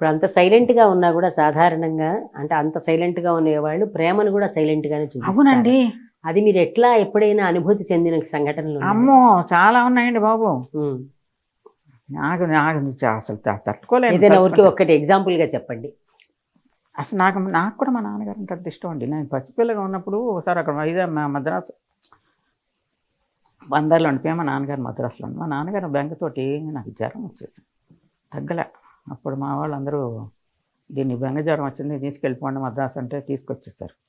ఇప్పుడు అంత సైలెంట్గా ఉన్నా కూడా సాధారణంగా అంటే అంత సైలెంట్గా ఉండేవాళ్ళు ప్రేమను కూడా సైలెంట్ గానే చూపిస్తారు. అవునండి. అది మీరు ఎట్లా ఎప్పుడైనా అనుభూతి చెందిన సంఘటనలు? అమ్మో! చాలా ఉన్నాయండి బాబు. నాకు నాకు అసలు త- తట్టుకోలేను ఏదైనా ఊరికి. ఒక్కటి ఎగ్జాంపుల్గా చెప్పండి. అసలు నాకు నాకు కూడా మా నాన్నగారు అంటే అంత ఇష్టం అండి. నేను పసిపిల్లగా ఉన్నప్పుడు ఒకసారి అక్కడ మా మద్రాసు బందర్లో ఉండిపోయా మా నాన్నగారు మద్రాసులో మా నాన్నగారు బెంగతోటి నాకు జ్వరం వచ్చేది తగ్గలే. అప్పుడు మా వాళ్ళందరూ దీన్ని బెంగ జ్వరం వచ్చింది తీసుకెళ్ళిపోండి మద్రాసు అంటే తీసుకొచ్చేసారు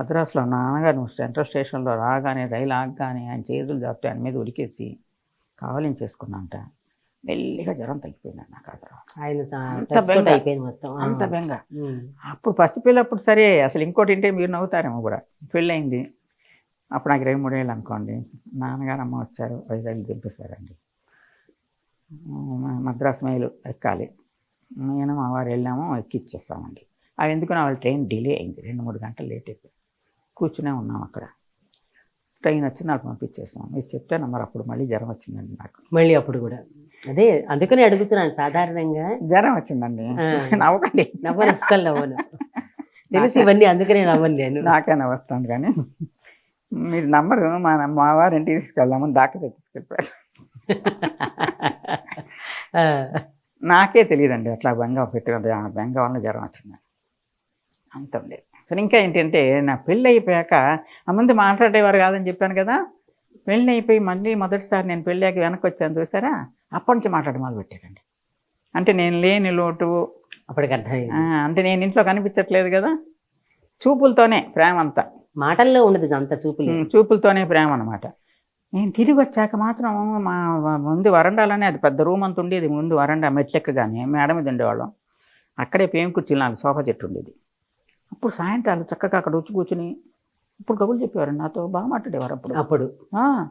మద్రాసులో నాన్నగారు సెంట్రల్ స్టేషన్లో రాగానే రైలు ఆగగానే ఆయన చేతులు జాపితే ఆయన మీద ఉరికేసి కావలించేసుకున్నాంట మెల్లిగా జ్వరం తగ్గిపోయింది నాకు ఆ తర్వాత. ఆయన అంత బెంగ. అప్పుడు పసిపిల్లప్పుడు సరే అసలు ఇంకోటి ఏంటి మీరు నవ్వుతారేమో కూడా. పెళ్ళయింది. అప్పుడు నాకు ఇరవై మూడేళ్ళు అనుకోండి. నాన్నగారు అమ్మ వచ్చారు వైజాగ్ దింపేశారండి. మద్రాసు మైలు ఎక్కాలి. నేను మా వారు వెళ్ళాము ఎక్కిచ్చేస్తామండి అవి ఎందుకు నా వాళ్ళ ట్రైన్ డిలే అయింది. రెండు మూడు గంటలు లేట్ అయిపోయి కూర్చునే ఉన్నాం అక్కడ. ట్రైన్ వచ్చి నాకు పంపించేసాం మీరు చెప్తే మరి అప్పుడు మళ్ళీ జ్వరం వచ్చిందండి నాకు. మళ్ళీ అప్పుడు కూడా. అదే అందుకనే అడుగుతున్నాను సాధారణంగా. జ్వరం వచ్చిందండి. నవ్వకండి. నవ్వను అస్సలు నవ్వను. తెలుసు ఇవన్నీ అందుకనే నవ్వను నేను. నాకైనా వస్తాను కానీ మీరు నమ్మరు. మా మా వారు ఇంటికి తీసుకెళ్దాము డాక్టర్ తీసుకెళ్ళిపోయారు ఆ, నాకే తెలియదండి అట్లా బెంగ పెట్టుకుంటే ఆ బెంగ వల్ల జ్వరం వచ్చింది అంత లేదు. సరే ఇంకా ఏంటంటే నా పెళ్ళి అయిపోయాక ఆ ముందు మాట్లాడేవారు కాదని చెప్పాను కదా. పెళ్ళి అయిపోయి మళ్ళీ మొదటిసారి నేను పెళ్ళాక వెనక్కి వచ్చాను చూసారా? అప్పటి నుంచి మాట్లాడడం మొదలు పెట్టారండి అంటే నేను లేని లోటు. అప్పటికి అర్థమైంది. అంటే నేను ఇంట్లో కనిపించట్లేదు కదా. చూపులతోనే ప్రేమ అంతా. మాటల్లో ఉండదు అంత చూపులు. చూపులతోనే ప్రేమ అనమాట నేను తిరిగి వచ్చాక మాత్రం మా ముందు వరండాలోనే అది పెద్ద రూమ్ అంత ఉండేది. ముందు వరండా మెట్లెక్కగానే మేడ మీద ఉండేవాళ్ళం. అక్కడే పేం కుర్చీలు నాకు సోఫా చెట్టు ఉండేది. అప్పుడు సాయంత్రాలు చక్కగా అక్కడ వచ్చి కూర్చుని ఇప్పుడు కబుర్లు చెప్పేవారు. నాతో బాగా మాట్లాడేవారు అప్పుడు. అప్పుడు? ఆ,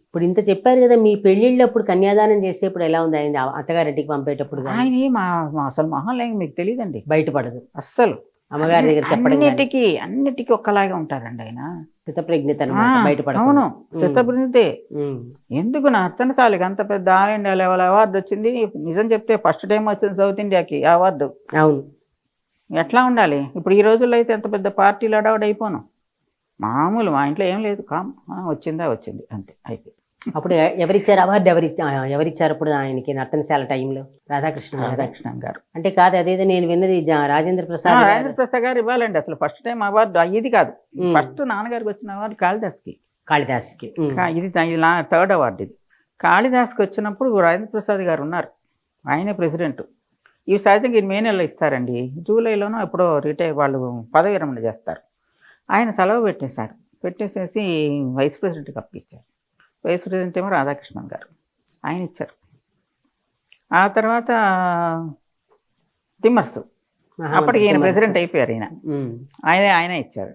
ఇప్పుడు ఇంత చెప్పారు కదా మీ పెళ్ళిళ్ళప్పుడు కన్యాదానం చేసేప్పుడు ఎలా ఉంది? ఆయన అత్తగారింటికి పంపేటప్పుడు ఆయన మా అసలు మహాలేం మీకు తెలియదండి. బయటపడదు. అస్సలు. అమ్మగారి దగ్గర చెప్పడం అన్నిటికీ అన్నిటికీ ఒక్కలాగే ఉంటారండి ఆయన. స్థితప్రజ్ఞత అవును. ఎందుకు నా అత్తన సాలికి అంత పెద్ద ఆల్ ఇండియా లెవెల్ అవార్డు వచ్చింది? నిజం చెప్తే ఫస్ట్ టైం వచ్చింది సౌత్ ఇండియాకి అవార్డు. అవును. ఎట్లా ఉండాలి? ఇప్పుడు ఈ రోజుల్లో అయితే ఎంత పెద్ద పార్టీలు అడవాడు అయిపోను. మామూలు మా ఇంట్లో ఏం లేదు. కామ్ వచ్చిందా? వచ్చింది. అంతే. అయిపోయింది అప్పుడు ఎవరిచ్చారు అవార్డు ఎవరి ఎవరిచ్చారు అప్పుడు ఆయనకి నర్తనశాల టైంలో? రాధాకృష్ణ రాధాకృష్ణ గారు. అంటే కాదు అదేదో నేను విన్నది రాజేంద్ర ప్రసాద్ గారు. రాజేంద్ర ప్రసాద్ గారు ఇవ్వాలండి. అసలు ఫస్ట్ టైం అవార్డు ఇది కాదు. ఫస్ట్ నాన్నగారికి వచ్చిన అవార్డు కాళిదాస్కి. కాళిదాస్కి ఇది నా థర్డ్ అవార్డు ఇది. కాళిదాస్కి వచ్చినప్పుడు రాజేంద్ర ప్రసాద్ గారు ఉన్నారు. ఆయనే ప్రెసిడెంట్ ఈ సహజంగా ఈ మే నెలలో ఇస్తారండి. జూలైలోనో ఎప్పుడో రిటైర్ వాళ్ళు పదవి విరమణ చేస్తారు. ఆయన సెలవు పెట్టేశారు. పెట్టేసేసి వైస్ ప్రెసిడెంట్కి అప్పించారు వైస్ ప్రెసిడెంట్ ఏమో రాధాకృష్ణన్ గారు. ఆయన ఇచ్చారు. ఆ తర్వాత తిమ్మర్సు. అప్పటికి ఈయన. ప్రెసిడెంట్ అయిపోయారు ఈయన. ఆయనే ఆయనే ఇచ్చారు.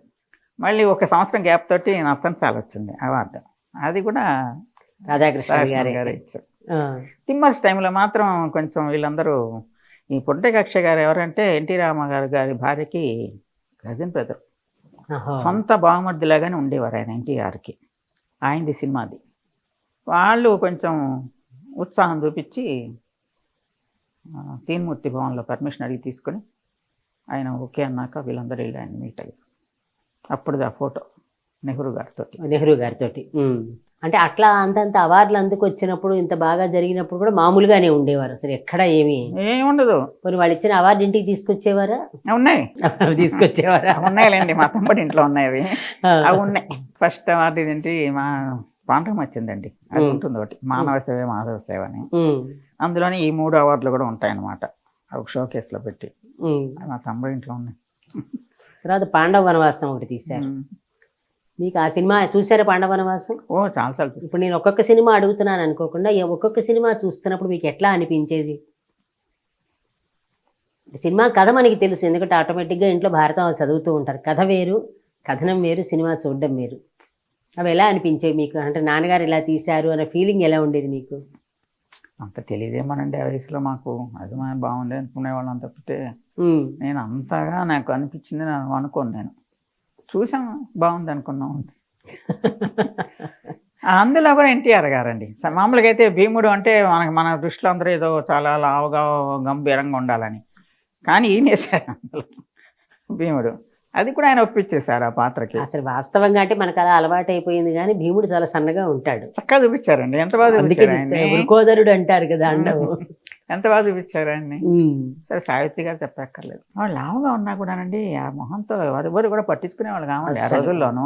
మళ్ళీ ఒక సంవత్సరం గ్యాప్ తోటి నర్తనశాల వచ్చింది అవార్డు అది కూడా రాధాకృష్ణ గారే. ఇచ్చారు. తిమ్మర్స్ టైంలో మాత్రం కొంచెం వీళ్ళందరూ ఈ పుట్టకక్ష గారు ఎవరంటే ఎన్టీ రామారావు గారి భార్యకి కజిన్ బ్రదర్. సొంత బావమర్దిలాగానే ఉండేవారు ఆయన ఎన్టీఆర్కి. ఆయనది సినిమాది. వాళ్ళు కొంచెం ఉత్సాహం చూపించి తీన్మూర్తి భవన్లో పర్మిషన్ అడిగి తీసుకొని ఆయన ఓకే అన్నాక వీళ్ళందరూ వెళ్ళి ఆయన మీట్ అయ్యారు. అప్పుడు ఆ ఫోటో నెహ్రూ గారితో నెహ్రూ గారితో అంటే అట్లా అంతంత అవార్డులు అందుకు వచ్చినప్పుడు ఇంత బాగా జరిగినప్పుడు కూడా మామూలుగానే ఉండేవారు. అసలు ఎక్కడ ఏమి? ఏముండదు కొన్ని వాళ్ళు ఇచ్చిన అవార్డు ఇంటికి తీసుకొచ్చేవారా? ఉన్నాయి. తీసుకొచ్చేవారా? ఉన్నాయిలేండి మా తమ్ముడి ఇంట్లో ఉన్నాయి అవి. అవి ఉన్నాయి. ఫస్ట్ అవార్డు ఏంటి మా పాండ్రం వచ్చిందండి. అది. ఉంటుంది ఒకటి. మానవ సేవ మాధవ సేవ అని. అందులోనే ఈ మూడు అవార్డులు కూడా ఉంటాయన్నమాట. అవి ఒక షోకేస్లో పెట్టి. ఉమ్. అవి మా తమ్ముడి ఇంట్లో ఉన్నాయి తర్వాత పాండవ వనవాసం ఒకటి తీశారు. మీకు ఆ సినిమా చూసారా పాండవ వనవాసం? ఓ చూసాను. ఇప్పుడు నేను ఒక్కొక్క సినిమా అడుగుతున్నాను అనుకోకుండా ఒక్కొక్క సినిమా చూస్తున్నప్పుడు మీకు ఎట్లా అనిపించేది? సినిమా కథ మనకి తెలుసు. ఎందుకంటే ఆటోమేటిక్గా ఇంట్లో భారతం చదువుతూ ఉంటారు. కథ వేరు కథనం వేరు సినిమా చూడడం వేరు. అవి ఎలా అనిపించేవి మీకు? అంటే నాన్నగారు ఇలా తీశారు అనే ఫీలింగ్ ఎలా ఉండేది మీకు? అంత తెలియదేమోనండి ఆ వయసులో మాకు. అది మా బాగుంది అనుకునేవాళ్ళం తప్పితే ఉమ్, నేను అంతగా నాకు అనిపించింది నేను అనుకోను నేను. చూసాం బాగుంది అనుకున్నాం అందులో కూడా ఎన్టీఆర్ గారండి. మామూలుగా అయితే భీముడు అంటే మనకి మన దృష్టిలో అందరూ ఏదో చాలా లావుగా గంభీరంగా ఉండాలని. కానీ ఈయన వేశారు అందులో భీముడు. అది కూడా ఆయన ఒప్పించేశారు ఆ పాత్రకి. అసలు వాస్తవంగా అంటే మనకు అలా అలవాటు అయిపోయింది కానీ భీముడు చాలా సన్నగా ఉంటాడు. చక్కగా చూపించారండి. ఎంత బాగా అందుకే చూపించారు అంటారు కదా అండం ఎంత బాగా చూపించారు ఆయన్ని. సరే సావిత్రి గారు చెప్పక్కర్లేదు. లావుగా ఉన్నా కూడానండి ఆ మొహంతో ఎవరు కూడా పట్టించుకునే వాళ్ళు కావాలి ఆ. రోజుల్లోనూ.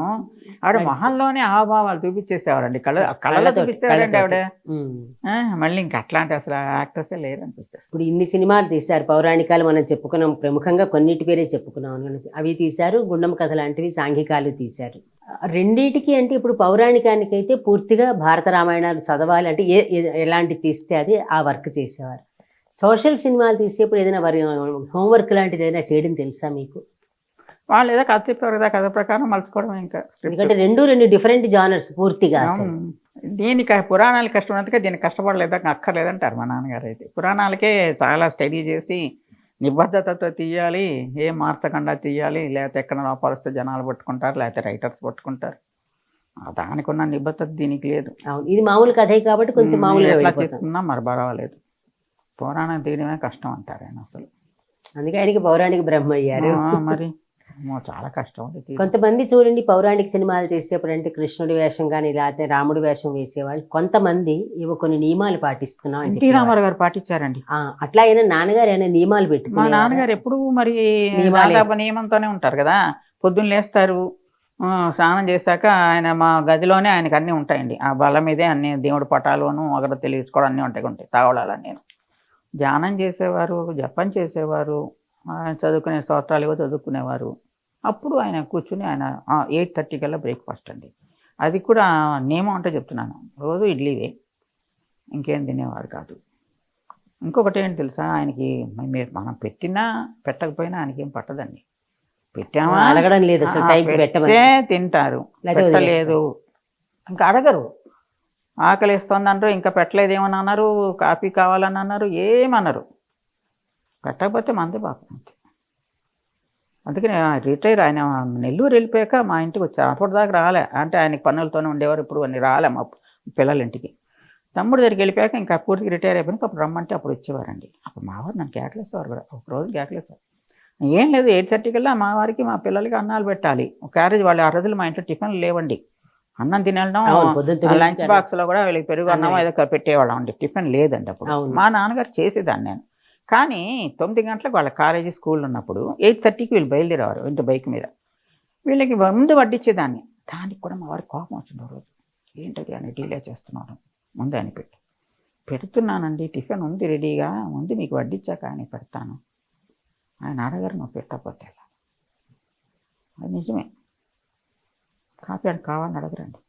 ఆవిడ మొహంలోనే హావభావాలు చూపించేసేవారండి. కళ్ళ కళ్ళలో చూపించారండి ఆవిడ. మళ్ళీ ఇంకా అట్లాంటి అసలు యాక్టర్సే లేరు అనిపిస్తారు ఇప్పుడు ఇన్ని సినిమాలు తీశారు పౌరాణికాలు మనం చెప్పుకున్నాం ప్రముఖంగా కొన్నిటి పేరే చెప్పుకున్నాం. అవి తీశారు గుండమ్మ కథ లాంటివి సాంఘికాలు తీశారు. రెండిటికి అంటే ఇప్పుడు పౌరాణికానికి అయితే పూర్తిగా భారత రామాయణాలు చదవాలి అంటే ఏ- ఎలాంటి తీస్తే అది ఆ వర్క్ చేసేవారు. సోషల్ సినిమాలు తీసేప్పుడు ఏదైనా వారి హోంవర్క్ లాంటిది ఏదైనా చేయడం తెలుసా మీకు? వాళ్ళు ఏదో కథ చెప్పారు కదా కథ ప్రకారం మలుచుకోవడం ఇంకా. ఎందుకంటే రెండు రెండు డిఫరెంట్ జానర్స్ పూర్తిగా. దీనికి పురాణాలు కష్టమైనందుకే దీనికి కష్టపడలేదా అక్కర్లేదంటారు మా నాన్నగారు అయితే పురాణాలకే చాలా స్టడీ చేసి నిబద్ధతతో తీయాలి ఏం మార్చకుండా తీయాలి లేకపోతే ఎక్కడ లోపాలిస్తే జనాలు పట్టుకుంటారు లేకపోతే రైటర్స్ పట్టుకుంటారు. దానికి ఉన్న నిబద్ధత దీనికి లేదు. ఇది మామూలు కథే కాబట్టి కొంచెం మామూలుగా తీసుకున్నా మరి పర్వాలేదు. పురాణం తీయడమే కష్టం అంటారు ఆయన అసలు. అందుకే ఆయనకి పౌరాణిక బ్రహ్మ అయ్యారు. మరి చాలా కష్టం. కొంతమంది చూడండి పౌరాణిక సినిమాలు చేసేప్పుడు అంటే కృష్ణుడి వేషం కానీ లేకపోతే రాముడి వేషం వేసేవాళ్ళు. కొంతమంది ఇవి కొన్ని నియమాలు పాటిస్తున్నాం ఎన్టీ. రామారావు గారు పాటించారండి. అట్లా అయినా నాన్నగారు అయినా నియమాలు మా పెట్టుకుని నాన్నగారు ఎప్పుడు మరి నియమంతోనే ఉంటారు కదా. పొద్దున్న లేస్తారు స్నానం చేశాక ఆయన మా గదిలోనే ఆయనకి అన్నీ ఉంటాయండి. ఆ బల్ల మీదే అన్ని దేవుడి పటాలును అగరత్తులు తీసుకోవడం అన్నీ ఉంటాయి ఉంటాయి తావళాలు అన్నీ. ధ్యానం చేసేవారు జపం చేసేవారు ఆయన చదువుకునే స్తోత్రాలు చదువుకునేవారు. అప్పుడు ఆయన కూర్చుని ఆయన ఎయిట్ థర్టీ కల్లా బ్రేక్ఫాస్ట్ అండి. అది కూడా నియమం అంటే చెప్తున్నాను. రోజు ఇడ్లీవే. ఇంకేం తినేవారు కాదు. ఇంకొకటి ఏంటి తెలుసా? ఆయనకి మీరు మనం పెట్టినా పెట్టకపోయినా ఆయనకి ఏం పట్టదండి. పెట్టామా? అడగడం లేదు తింటారు. పెట్టలేదు. ఇంకా అడగరు. ఆకలి వేస్తుంది అంటారు ఇంకా పెట్టలేదేమని అన్నారు కాఫీ కావాలని అన్నారు ఏమన్నారు? పెట్టకపోతే మంది పాపం అంతే. అందుకని రిటైర్ ఆయన నెల్లూరు వెళ్ళిపోయాక మా ఇంటికి వచ్చారు అప్పటిదాకా రాలే. అంటే ఆయనకి పనులతోనే ఉండేవారు ఇప్పుడు అన్ని రాలే మా పిల్లల ఇంటికి. తమ్ముడు దగ్గరికి వెళ్ళిపోయాక ఇంకా పూర్తిగా రిటైర్ అయిపోయినాక అప్పుడు రమ్మంటే అప్పుడు వచ్చేవారండి. అప్పుడు మావారు నన్ను కేకలేసేవారు కూడా ఒక రోజు కేకలేసేవారు. ఏం లేదు ఎయిట్ థర్టీ కల్లా మా వారికి మా పిల్లలకి అన్నాలు పెట్టాలి. ఒక క్యారేజ్ వాళ్ళు ఆ రోజులు మా ఇంట్లో టిఫిన్లు లేవండి. అన్నం తినడం లంచ్ బాక్స్లో కూడా వీళ్ళకి పెరుగు అన్నం. ఏదో పెట్టేవాళ్ళం అండి. టిఫిన్ లేదండి అప్పుడు. మా నాన్నగారు చేసేదాన్ని నేను. కానీ తొమ్మిది గంటలకు వాళ్ళ కాలేజీ స్కూల్ ఉన్నప్పుడు ఎయిట్ థర్టీకి వీళ్ళు బయలుదేరేవారు ఇంటి బైక్ మీద. వీళ్ళకి ముందు వడ్డించేదాన్ని దానికి కూడా మా వారికి కోపం వచ్చింది రోజు. ఏంటది అని డీలే చేస్తున్నాను ముందు అని పెట్టి. పెడుతున్నానండి టిఫిన్ ఉంది రెడీగా. ముందు మీకు వడ్డించాక అని పెడతాను. ఆయన అడగారు నువ్వు పెట్టకపోతే అది నిజమే. కాఫీ అని కావాలని అడగరండి.